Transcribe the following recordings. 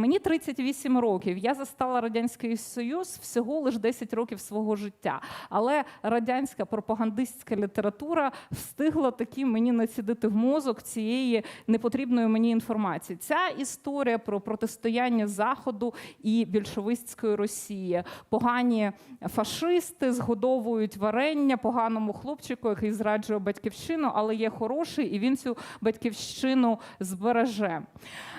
Мені 38 років. Я застала радянський союз всього лише 10 років свого життя. Але радянська пропагандистська література встигла таки мені націдити в мозок цієї непотрібної мені інформації. Ця історія про протистояння заходу і більшовицької Росії. Погані фашисти згодовують варення поганому хлопчику, який зраджує батьківщину, але є хороший, і він цю батьківщину збереже.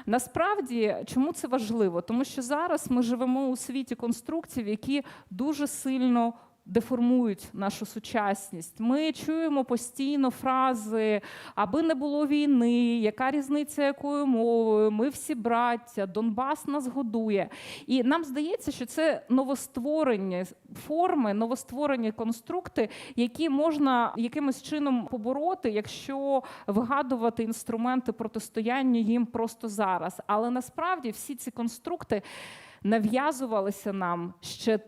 Насправді, чому це важливо? Тому що зараз ми живемо у світі конструктів, які дуже сильно деформують нашу сучасність. Ми чуємо постійно фрази, аби не було війни, яка різниця якою мовою, ми всі браття, Донбас нас годує. І нам здається, що це новостворені форми, новостворені конструкти, які можна якимось чином побороти, якщо вигадувати інструменти протистояння їм просто зараз. Але насправді всі ці конструкти нав'язувалися нам ще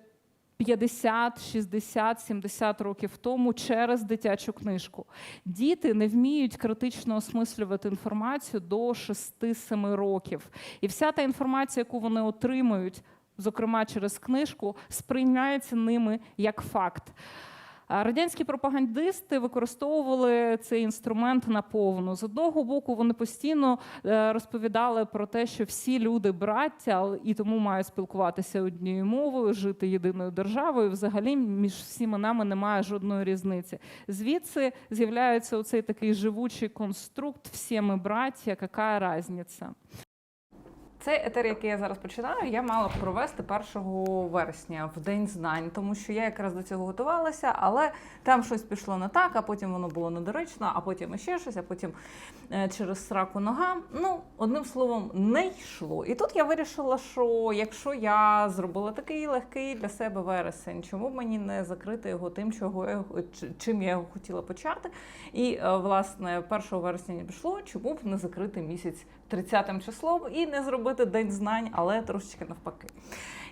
50, 60, 70 років тому через дитячу книжку. Діти не вміють критично осмислювати інформацію до 6-7 років. І вся та інформація, яку вони отримують, зокрема через книжку, сприймається ними як факт. Радянські пропагандисти використовували цей інструмент наповну. З одного боку, вони постійно е, розповідали про те, що всі люди браття і тому мають спілкуватися однією мовою, жити єдиною державою. Взагалі між всіма нами немає жодної різниці. Звідси з'являється оцей такий живучий конструкт «всі ми браття, яка різниця? Цей етер, який я зараз починаю, я мала провести 1 вересня в день знань, тому що я якраз до цього готувалася, але там щось пішло не так, а потім воно було недоречно, а потім іще щось, а потім е, через сраку нога. Ну, одним словом, не йшло. І тут я вирішила, що якщо я зробила такий легкий для себе вересень, чому б мені не закрити його тим, чого я, чим я його хотіла почати? І е, власне 1 вересня не пішло, чому б не закрити місяць 30 числом і не зробити день знань, але трошечки навпаки.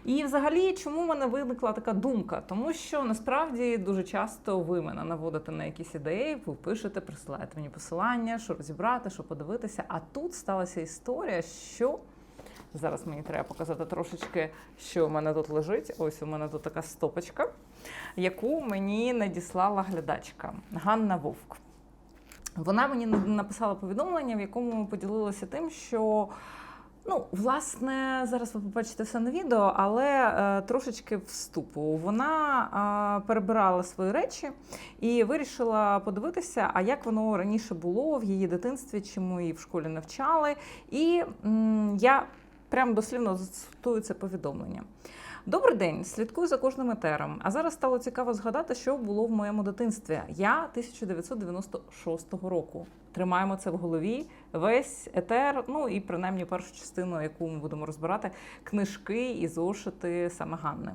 І взагалі, чому в мене виникла така думка? Тому що насправді дуже часто ви мене наводите на якісь ідеї, ви пишете, присилаєте мені посилання, що розібрати, що подивитися. А тут сталася історія, що зараз мені треба показати трошечки, що у мене тут лежить. Ось у мене тут така стопочка, яку мені надіслала глядачка Ганна Вовк. Вона мені написала повідомлення, в якому поділилася тим, що ну, власне, зараз ви побачите все на відео, але е, трошечки вступу. Вона е, перебирала свої речі і вирішила подивитися, а як воно раніше було в її дитинстві, чому її в школі навчали. І м, я прям дослівно зацитую це повідомлення. Добрий день, слідкую за кожним етером. А зараз стало цікаво згадати, що було в моєму дитинстві. Я 1996 року. Тримаємо це в голові. Весь етер, ну і принаймні першу частину, яку ми будемо розбирати, книжки і зошити саме Ганни.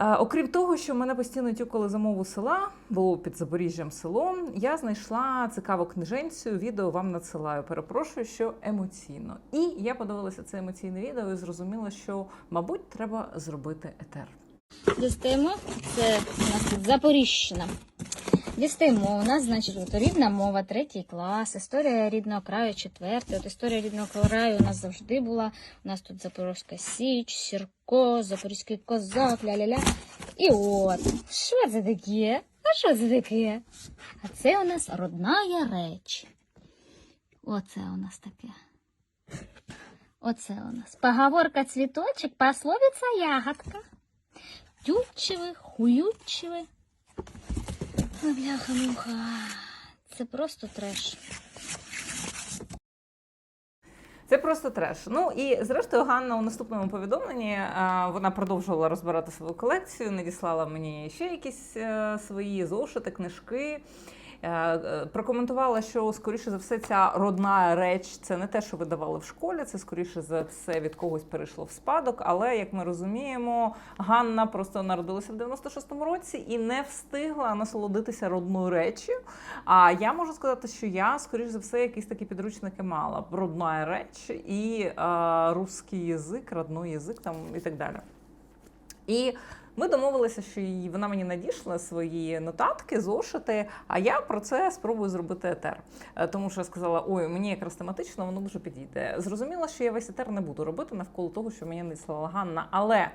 Е, Окрім того, що мене постійно тюкали за мову села, було під Запоріжжям селом, я знайшла цікаву книженцю, відео вам надсилаю. Перепрошую, що емоційно. І я подивилася це емоційне відео і зрозуміла, що, мабуть, треба зробити етер. Дістаємо. Це у нас тут Дістаємо. У нас, значить, от рідна мова, третій клас, історія рідного краю, четвертий. От історія рідного краю у нас завжди була. У нас тут Запорозька Січ, Сірко, Запорізький козак, ля-ля-ля. І от, що це таке? А що це таке? А це у нас родная реч. Оце у нас таке. Оце у нас. Поговорка цвіточок, пословиця ягодка. Тютчеве, хуючеве. Ой, бляха-муха. Це просто треш. Це просто треш. Ну і зрештою, Ганна у наступному повідомленні е, вона продовжувала розбирати свою колекцію, надіслала мені ще якісь е, свої зошити, книжки. Е, е, Прокоментувала, що скоріше за все ця родна реч це не те, що видавали в школі, це скоріше за все від когось перейшло в спадок. Але як ми розуміємо, Ганна просто народилася в 96-му році і не встигла насолодитися родною речі. А я можу сказати, що я, скоріш за все, якісь такі підручники мала. Родна реч і е, русський язик, родний язик там і так далі. І ми домовилися, що вона мені надійшла свої нотатки, зошити, а я про це спробую зробити етер. Е, Тому що я сказала: ой, мені якраз тематично воно дуже підійде. Зрозуміло, що я весь етер не буду робити навколо того, що мені надіслала Ганна. Але е,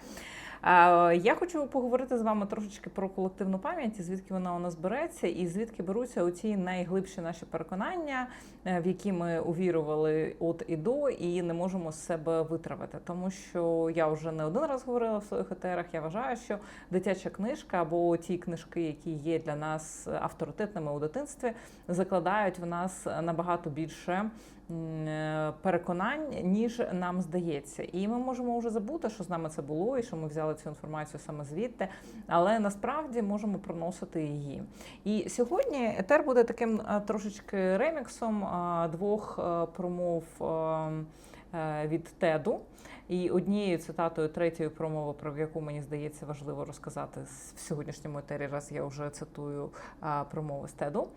я хочу поговорити з вами трошечки про колективну пам'ять, звідки вона у нас береться, і звідки беруться оці найглибші наші переконання, в які ми увірували от і до, і не можемо з себе витравити. Тому що я вже не один раз говорила в своїх етерах. Я вважаю, що дитяча книжка або ті книжки, які є для нас авторитетними у дитинстві, закладають в нас набагато більше е, переконань, ніж нам здається. І ми можемо вже забути, що з нами це було, і що ми взяли цю інформацію саме звідти, але насправді можемо проносити її. І сьогодні етер буде таким е, трошечки реміксом е, двох е, промов е, е, від Теду. І однією цитатою третьої промови, про яку мені здається важливо розказати в сьогоднішньому етері, раз я вже цитую промови з Теду.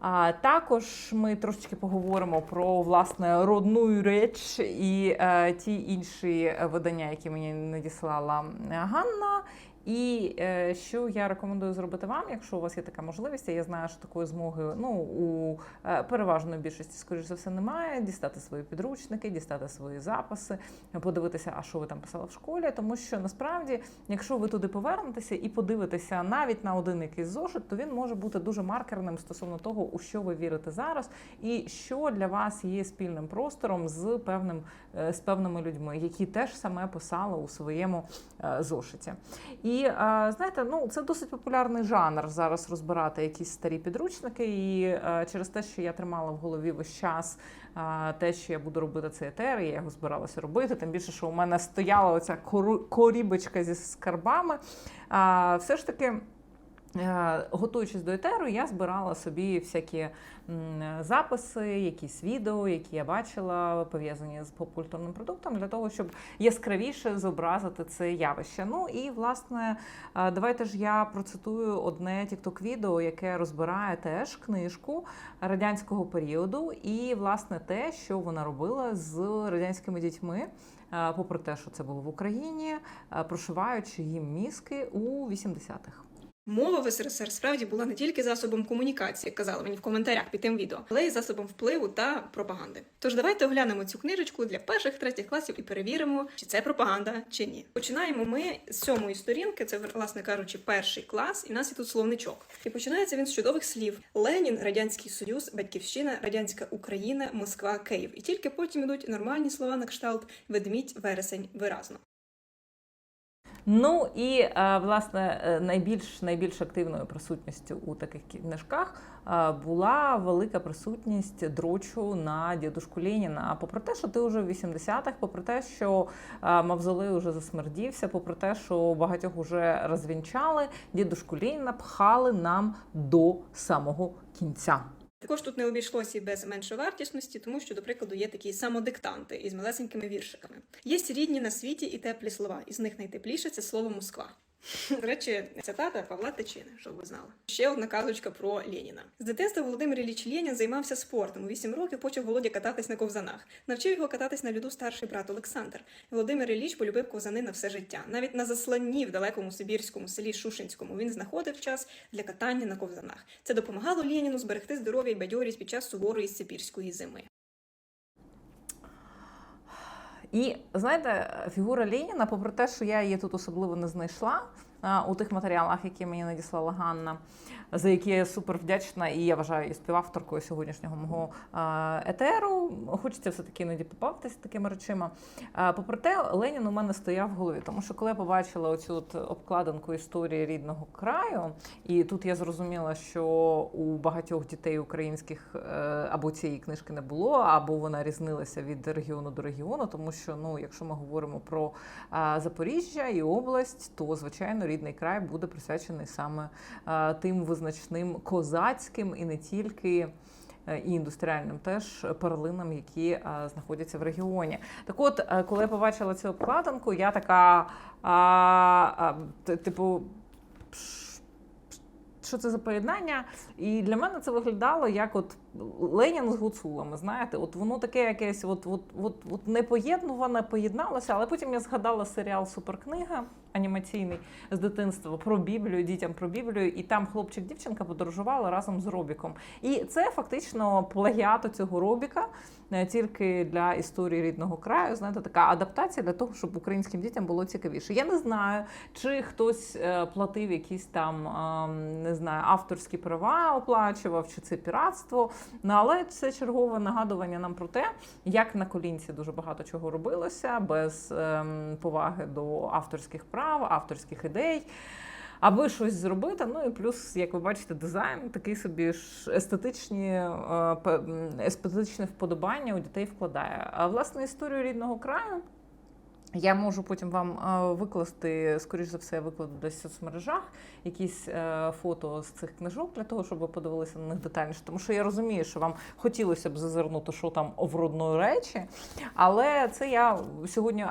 А також ми трошечки поговоримо про власне родну реч і е, ті інші видання, які мені надіслала Ганна. І е, що я рекомендую зробити вам, якщо у вас є така можливість, я знаю, що такої змоги ну у е, переважної більшості, скоріш за все, немає. Дістати свої підручники, дістати свої записи, подивитися, а що ви там писали в школі. Тому що насправді, якщо ви туди повернетеся і подивитеся навіть на один якийсь зошит, то він може бути дуже маркерним стосовно того, у що ви вірите зараз, і що для вас є спільним простором з певним е, з певними людьми, які теж саме писали у своєму е, зошиті. І е, знаєте, ну це досить популярний жанр зараз розбирати якісь старі підручники. І через те, що я тримала в голові весь час те, що я буду робити цей етер, і я його збиралася робити. Тим більше, що у мене стояла оця корібочка зі скарбами. Все ж таки. Е, Готуючись до етеру, я збирала собі всякі записи, якісь відео, які я бачила, пов'язані з попкультурним продуктом, для того, щоб яскравіше зобразити це явище. Ну і власне, е, давайте ж я процитую одне тікток відео, яке розбирає теж книжку радянського періоду, і власне те, що вона робила з радянськими дітьми. е, Попри те, що це було в Україні, прошиваючи їм мізки у 80-х. Мова в СРСР справді була не тільки засобом комунікації, як казали мені в коментарях під тим відео, але й засобом впливу та пропаганди. Тож давайте оглянемо цю книжечку для перших третіх класів і перевіримо, чи це пропаганда чи ні. Починаємо ми з сьомої сторінки, це, власне кажучи, перший клас, і в нас є тут словничок. І починається він з чудових слів: Ленін, Радянський Союз, Батьківщина, Радянська Україна, Москва, Київ. І тільки потім ідуть нормальні слова на кшталт ведмідь, вересень, виразно. Ну і е, власне е, найбільш найбільш активною присутністю у таких книжках е, була велика присутність дрочу на дідушку Леніна. Попри те, що ти вже в 80-х, попри те, що мавзолей вже засмердівся, попри те, що багатьох уже розвінчали, дідушку Леніна пхали нам до самого кінця. Також тут не обійшлося і без меншовартісності, тому що, до прикладу, є такі самодиктанти із малесенькими віршиками. Є рідні на світі і теплі слова, із них найтепліше це слово Москва. До речі, цитата Павла Тичини, щоб ви знали. Ще одна казочка про Леніна. З дитинства Володимир Ілліч Ленін займався спортом. У 8 років почав Володя кататись на ковзанах. Навчив його кататись на льоду старший брат Олександр. Володимир Ілліч полюбив ковзани на все життя. Навіть на засланні в далекому сибірському селі Шушинському він знаходив час для катання на ковзанах. Це допомагало Леніну зберегти здоров'я і бадьорість під час суворої сибірської зими. І знаєте, фігура Леніна, попри те, що я її тут особливо не знайшла у тих матеріалах, які мені надіслала Ганна, за які я супер вдячна, і я вважаю її співавторкою сьогоднішнього мого етеру. Хочеться все-таки іноді побавитися такими речима. Попри те, Ленін у мене стояв в голові, тому що коли я побачила оцю от обкладинку історії рідного краю, і тут я зрозуміла, що у багатьох дітей українських е, або цієї книжки не було, або вона різнилася від регіону до регіону, тому що ну, якщо ми говоримо про Запоріжжя і область, то звичайно рідний край буде присвячений саме тим визначним козацьким і не тільки. е, І індустріальним теж перлинам, які а, знаходяться в регіоні. Так от, е, коли я побачила цю обкладинку, я така, а, а, типу, що це за поєднання? І для мене це виглядало як от Ленін з гуцулами, знаєте, от воно таке якесь, от, от, от, от непоєднуване, поєдналося, але потім я згадала серіал Суперкнига анімаційний з дитинства про Біблію, дітям про Біблію, і там хлопчик-дівчинка подорожували разом з Робіком. І це фактично плагіат цього Робіка е, тільки для історії рідного краю. Знаєте, така адаптація для того, щоб українським дітям було цікавіше. Я не знаю, чи хтось е, платив якісь там не знаю авторські права, оплачував, чи це піратство. Ну але це чергове нагадування нам про те, як на колінці дуже багато чого робилося без ем, поваги до авторських прав, авторських ідей. Аби щось зробити, ну і плюс, як ви бачите, дизайн такий собі ж естетичні, е, естетичне вподобання у дітей вкладає. А власне історію рідного краю я можу потім вам е, викласти, скоріш за все, викладу десь в соцмережах якісь е, фото з цих книжок для того, щоб ви подивилися на них детальніше. Тому що я розумію, що вам хотілося б зазирнути, що там овродної речі, але це я сьогодні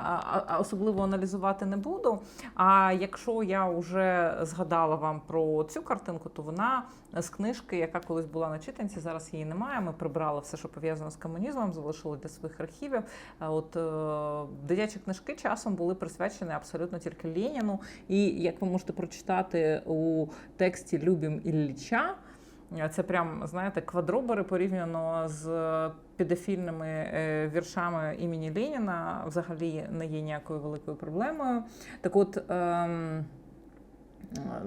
особливо аналізувати не буду. А якщо я вже згадала вам про цю картинку, то вона з книжки, яка колись була на читанці, зараз її немає. Ми прибрали все, що пов'язано з комунізмом, залишили для своїх архівів. От е, дитячі книжки часом були присвячені абсолютно тільки Леніну. І як ви можете прочитати у тексті Любім Ілліча, е, це прям, знаєте, квадробери порівняно з педофільними е, віршами імені Леніна взагалі не є ніякою великою проблемою. Так от, ем,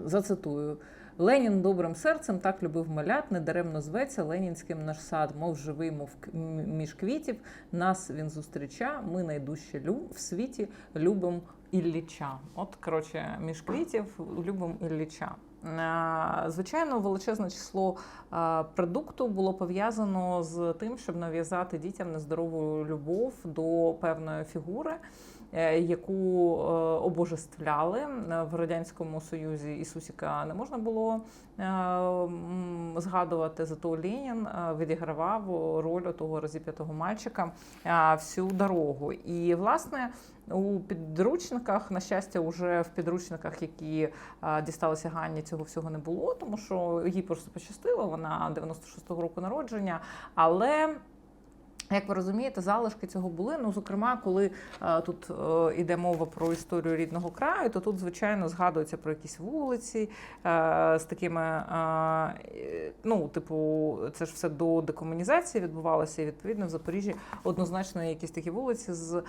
зацитую. Ленін добрим серцем так любив малят, недаремно зветься Ленінським наш сад, мов живий, мов між квітів. Нас він зустріча. Ми найдужче люб в світі любим Ілліча. От коротше, між квітів любим Ілліча. Звичайно, величезне число продукту було пов'язано з тим, щоб нав'язати дітям нездорову любов до певної фігури, яку е, обожествляли Е, в радянському союзі. Ісусіка не можна було е, згадувати. Зато Ленін е, відігравав роль того розіп'ятого мальчика е, всю дорогу. І власне. У підручниках, на щастя, уже в підручниках, які дісталися Ганні, цього всього не було, тому що їй просто пощастило, вона 96-го року народження. Але як ви розумієте, залишки цього були. Ну, зокрема, коли е, тут е, йде мова про історію рідного краю, то тут, звичайно, згадується про якісь вулиці е, з такими, е, ну, типу, це ж все до декомунізації відбувалося, і відповідно в Запоріжжі однозначно є якісь такі вулиці з е,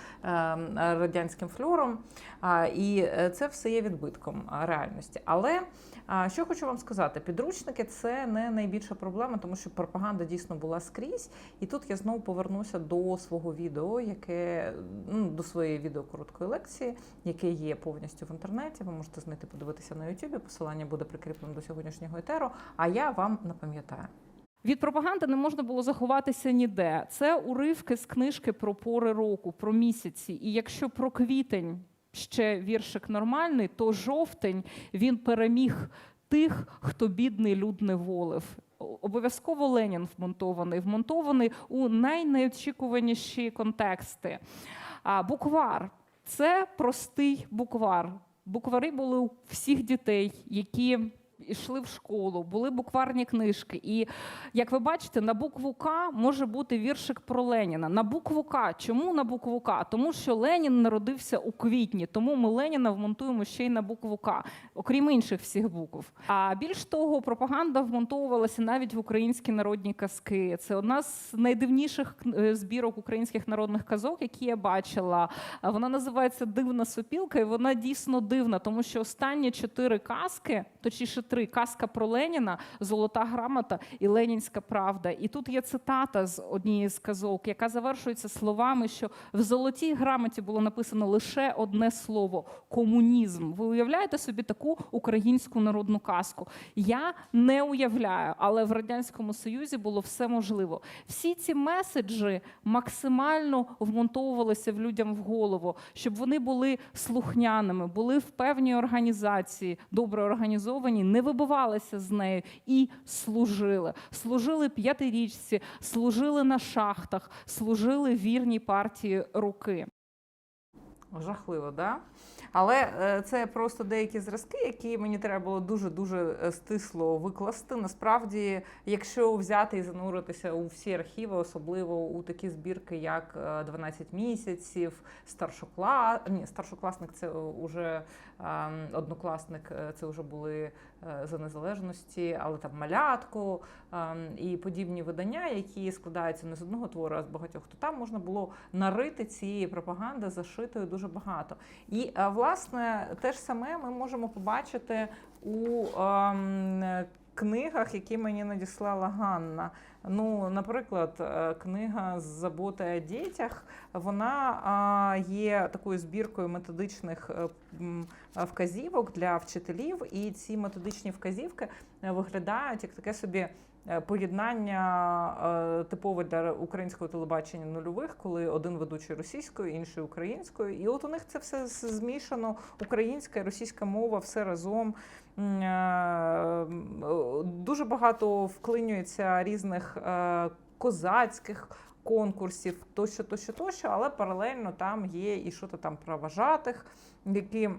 радянським фльором. А, І е, це все є відбитком реальності. Але а, що хочу вам сказати, підручники це не найбільша проблема, тому що пропаганда дійсно була скрізь. І тут я знову повернуся до свого відео, яке ну, до своєї відео короткої лекції, яке є повністю в інтернеті. Ви можете знайти, подивитися на Ютубі. Посилання буде прикріплено до сьогоднішнього етеру. А я вам напам'ятаю. Від пропаганди не можна було заховатися ніде. Це уривки з книжки про пори року, про місяці. І якщо про квітень ще віршик нормальний, то жовтень він переміг тих, хто бідний люд не волив. Обов'язково Ленін вмонтований, вмонтований у найнеочікуваніші контексти. А буквар це простий буквар. Буквари були у всіх дітей, які йшли в школу, були букварні книжки. І як ви бачите, на букву К може бути віршик про Леніна. На букву К. Чому на букву К? Тому що Ленін народився у квітні, тому ми Леніна вмонтуємо ще й на букву К, окрім інших всіх букв. А більш того, пропаганда вмонтовувалася навіть в українські народні казки. Це одна з найдивніших е, збірок українських народних казок, які я бачила. Вона називається Дивна сопілка, і вона дійсно дивна, тому що останні чотири казки, точніше три казка про Леніна, Золота грамота і Ленінська правда. І тут є цитата з однієї з казок, яка завершується словами, що в золотій грамоті було написано лише одне слово комунізм. Ви уявляєте собі таку українську народну казку? Я не уявляю, але в радянському союзі було все можливо. Всі ці меседжі максимально вмонтовувалися в людям в голову, щоб вони були слухняними, були в певній організації, добре організовані, не вибивалися з нею і служили. Служили п'ятирічці, служили на шахтах, служили вірній партії руки. Жахливо, да? Але е, це просто деякі зразки, які мені треба було дуже дуже е, стисло викласти. Насправді, якщо взяти і зануритися у всі архіви, особливо у такі збірки, як е, 12 місяців, старшокла... Ні, старшокласник це уже ем, однокласник, е, це вже були е, за незалежності, але там малятку ем, і подібні видання, які складаються не з одного твору, а з багатьох, то там можна було нарити цієї пропаганди зашитою дуже багато. І е, власне те ж саме ми можемо побачити у ем, книгах, які мені надіслала Ганна. Ну, наприклад, книга книга Забота о дітях, вона є такою збіркою методичних е, е, вказівок для вчителів, і ці методичні вказівки е, виглядають як таке собі. Е, Поєднання е, типове для українського телебачення нульових, коли один ведучий російською, інший українською, і от у них це все змішано. Українська і російська мова, все разом. Е, Дуже багато вклинюється різних козацьких конкурсів, тощо, тощо, тощо, але паралельно там є і що то там про вважатих, які.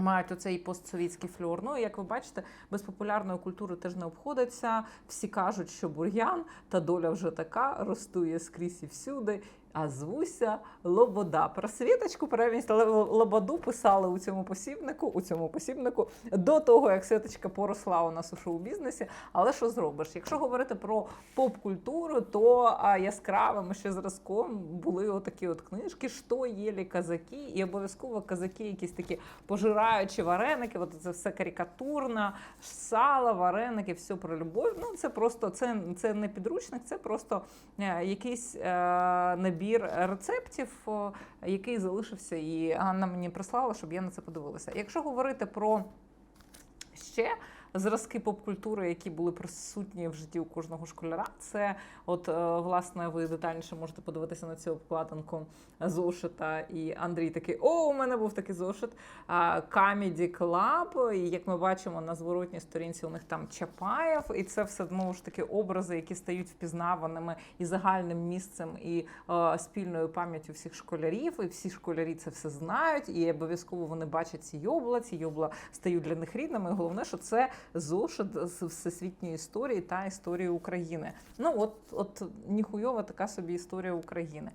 Мають оцей постсовітський фльор. Ну, як ви бачите, без популярної культури теж не обходиться. Всі кажуть, що бур'ян та доля вже така ростує скрізь і всюди. А звуся Лобода. Про світочку перевість Лободу писали у цьому посібнику, у цьому посібнику до того, як світочка поросла у нас у шоу-бізнесі. Але що зробиш? Якщо говорити про поп-культуру, то яскравим ще зразком були отакі от книжки, що єлі казаки, і обов'язково казаки, якісь такі пожираючі вареники. От це все карикатурно, сало, вареники, все про любов. Ну це просто це, це не підручник, це просто е, якийсь е, набір рецептів, який залишився, і Ганна мені прислала, щоб я на це подивилася. Якщо говорити про ще зразки поп-культури, які були присутні в житті у кожного школяра, це от е, власне ви детальніше можете подивитися на цю обкладинку зошита. І Андрій такий: О, у мене був такий зошит. Comedy Club. І як ми бачимо на зворотній сторінці, у них там Чапаєв, і це все знову ж таки образи, які стають впізнаваними і загальним місцем, і е, спільною пам'яттю всіх школярів. І всі школярі це все знають, і обов'язково вони бачать ці йобла. Ці йобла стають для них рідними. І головне, що це зошит з всесвітньої історії та історії України. Ну от, от ніхуйова така собі історія України.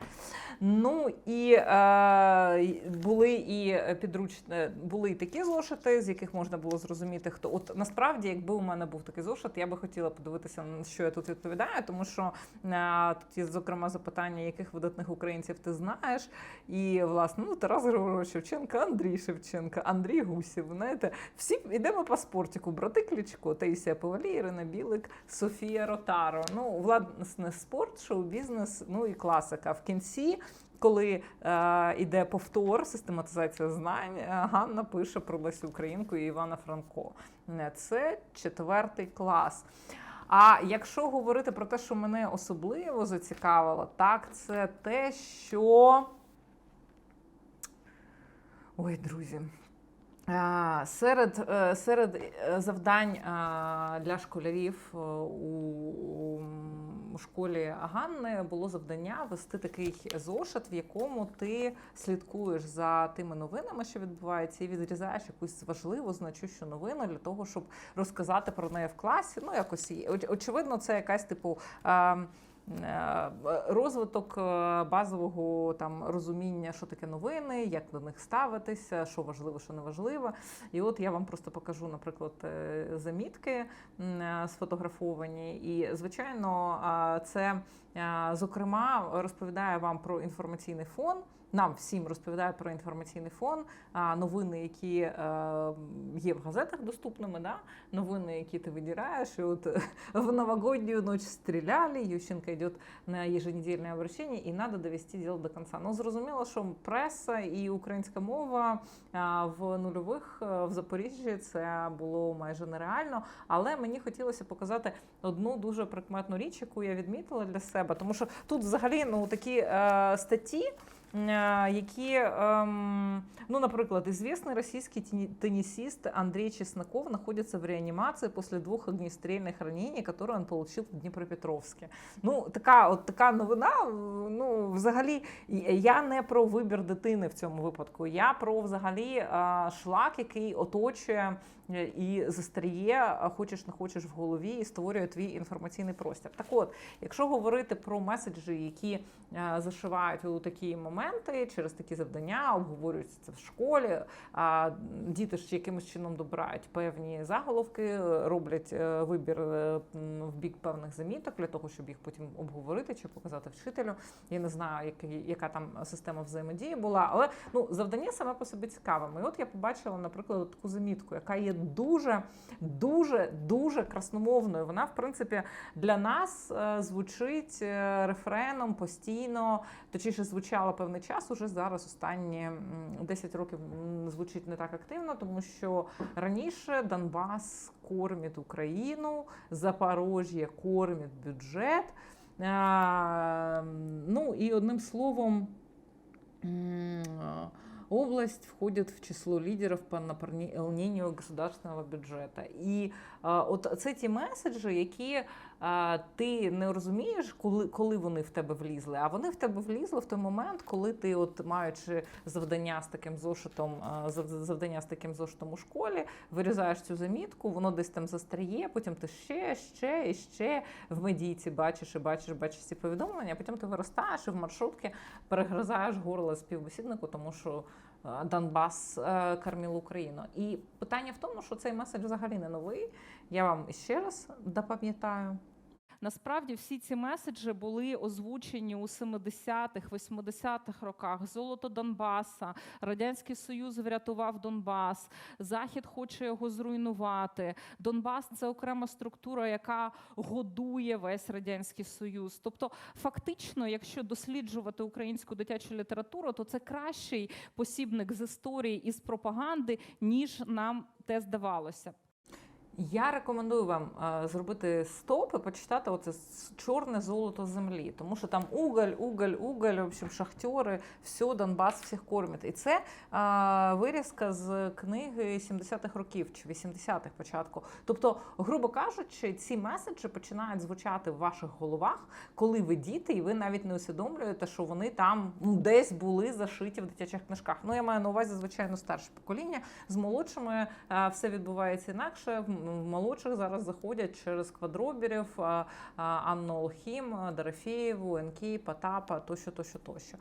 Ну і е, були і підручні, були і такі зошити, з яких можна було зрозуміти, хто от насправді, якби у мене був такий зошит, я би хотіла подивитися, на що я тут відповідаю, тому що е, тут є зокрема запитання, яких видатних українців ти знаєш. І власне, ну Тарас Григорович Шевченко, Андрій Шевченко, Андрій Гусів. Знаєте, всі йдемо по спортику, брати Кличко, Таїсія Повалі, Ірина Білик, Софія Ротаро. Ну, власне, спорт, шоу-бізнес, ну і класика. В кінці. Коли е, іде повтор, систематизація знань, е, Ганна пише про Лесю Українку і Івана Франко. Е, Це четвертий клас. А якщо говорити про те, що мене особливо зацікавило, так це те, що. Ой, друзі. А, Серед, е, серед е, завдань для школярів е, у, школі Ганни було завдання вести такий зошит, в якому ти слідкуєш за тими новинами, що відбуваються, і відрізаєш якусь важливу, значущу новину для того, щоб розказати про неї в класі. Ну, якось оч- очевидно, це якась типу. Е, Розвиток е, базового там розуміння, що таке новини, як до них ставитися, що важливо, що не важливо. І от я вам просто покажу, наприклад, е, замітки сфотографовані. І, звичайно, це зокрема розповідає вам про інформаційний фон. Нам всім розповідає про інформаційний фон, а, новини, які е, є в газетах доступними, да? новини, які ти видираєш. І от в новогоднюю ночь стреляли, Ющенко йде на еженедельне обращение, і треба довести діло до кінця. Ну, зрозуміло, що преса і українська мова в нульових е, в Запоріжжі це було майже нереально. Але мені хотілося показати одну дуже прикметну річ, яку я відмітила для себе, тому що тут взагалі ну такі е, статті. м, е, які, ем, ну, наприклад, известный российский тени- теннисист Андрей Чесноков находится в реанимации после двух огнестрельных ранений, которые он получил в Дніпропетровське. Ну, така, от така новина. Ну, взагалі, я не про вибір дитини в цьому випадку. Я про взагалі е, шлак, який оточує е, і застріє, хочеш не хочеш в голові, і створює твій інформаційний простір. Так от, якщо говорити про меседжі, які е, зашивають у такі моменти через такі завдання, обговорюються це в школі. Діти ж якимось чином добирають певні заголовки, роблять е, вибір е, в бік певних заміток для того, щоб їх потім обговорити чи показати вчителю. Я не знаю, який, яка там система взаємодії була, але ну завдання саме по собі цікаве. І от я побачила, наприклад, таку замітку, яка є дуже, дуже, дуже красномовною. Вона, в принципі, для нас е, звучить е, рефреном постійно, точніше звучала певний час. Уже зараз останні м, 10 років звучить не так активно, тому що раніше Донбас кормить Україну, Запорожжя кормить бюджет. Е, Ну і одним словом. Область входит в число лидеров по наполнению государственного бюджета. А, от це ті меседжі, які ти не розумієш, коли, коли вони в тебе влізли. А вони в тебе влізли в той момент, коли ти, от маючи завдання з таким зошитом, завдання з таким зошитом у школі, вирізаєш цю замітку, воно десь там застряє, потім ти ще, ще і ще в медійці бачиш і бачиш, бачиш ці повідомлення, а потім ти виростаєш і в маршрутки перегризаєш горло співбесіднику, тому що Донбас е, кормив Україну. І питання в тому, що цей меседж взагалі не новий. Я вам ще раз допам'ятаю. Насправді всі ці меседжі були озвучені у 70-х, 80-х роках. Золото Донбаса, Радянський Союз врятував Донбас, Захід хоче його зруйнувати. Донбас це окрема структура, яка годує весь радянський союз. Тобто, фактично, якщо досліджувати українську дитячу літературу, то це кращий посібник з історії і з пропаганди, ніж нам те здавалося. Я рекомендую вам е, зробити стоп і почитати оце чорне золото землі, тому що там уголь, уголь, уголь, в общем, шахтери, все, Донбас всіх кормить. І це е, вирізка з книги 70-х років чи 80-х початку. Тобто, грубо кажучи, ці меседжі починають звучати в ваших головах, коли ви діти, і ви навіть не усвідомлюєте, що вони там ну, десь були зашиті в дитячих книжках. Ну я маю на увазі, звичайно, старше покоління. З молодшими е, все відбувається інакше. В молодших зараз заходять через квадробірів, Анну Олхім, Дорофєєву, Енкі, Потапа, тощо, тощо, тощо.